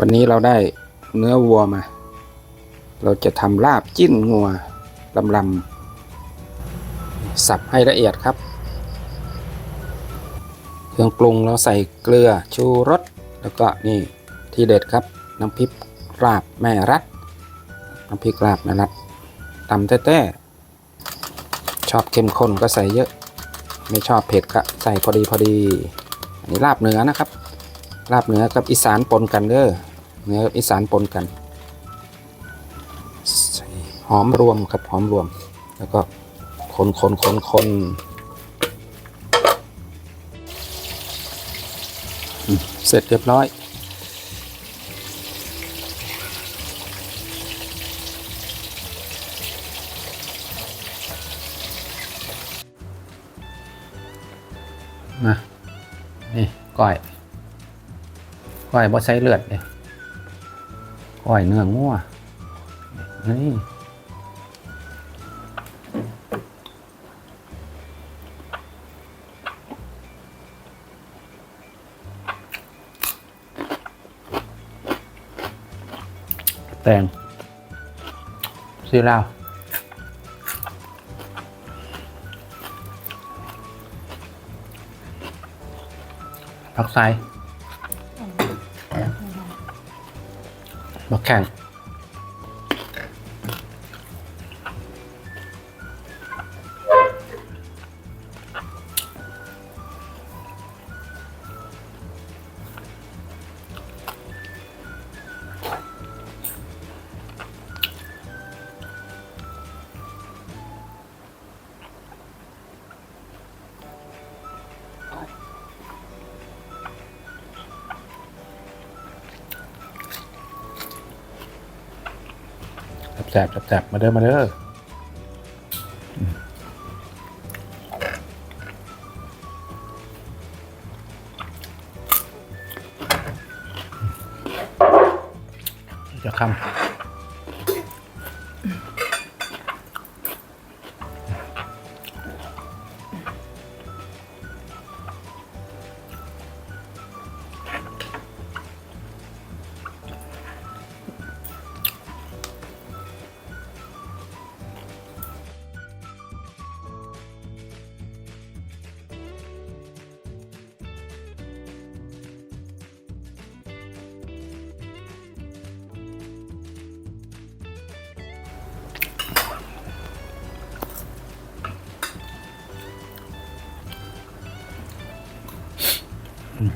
วันนี้เราได้เนื้อวัวมา เราจะทำลาบจิ้นงัวลำลำสับให้ละเอียดครับ เครื่องปรุงเราใส่เกลือชูรส แล้วก็นี่ที่เด็ดครับ น้ำพริกลาบแม่รัด น้ำพริกลาบแม่รัดตำแต้ๆชอบเข้มข้นก็ใส่เยอะ ไม่ชอบเผ็ดก็ใส่พอดีพอดี อันนี้ลาบเนื้อนะครับ ลาบเหนือกับอีสานปนกันเด้อเหนือกับอีสานปนกันหอมรวมครับหอมรวม แล้วก็คนคนคนคนเสร็จเรียบร้อย มา นี่ก้อย ก้อยบ่ใช้เลือดเลยก้อยเนื้องัวนี่แตงซีลาวผักไซ บักแข่ง แสบแสบมาเด้อมาเด้อจะค 음.